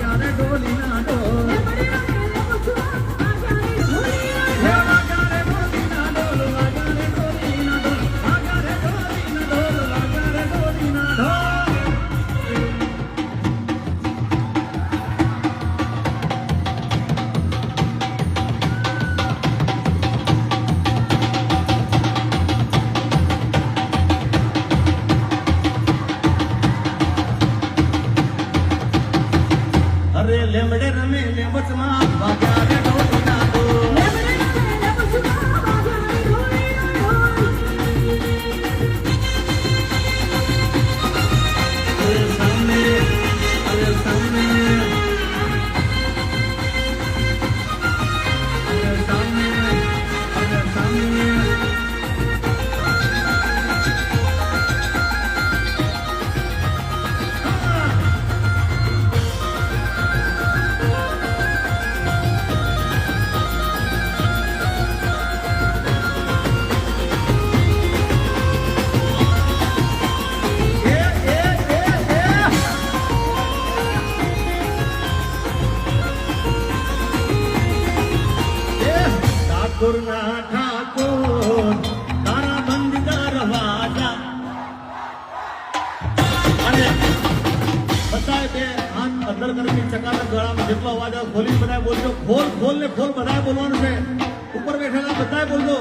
ಗಾನ ಡೋಲಿನ અરે લેમડે રમે લેમચમાં ભાગ્યા રે દુર્ગા ઠાકોર, તારા ગળામાં જેટલો અવાજ આવે ખોલી બધા બોલજો. ને ખોલ બધા બોલવાનું છે. ઉપર બેઠેલા બધા બોલજો.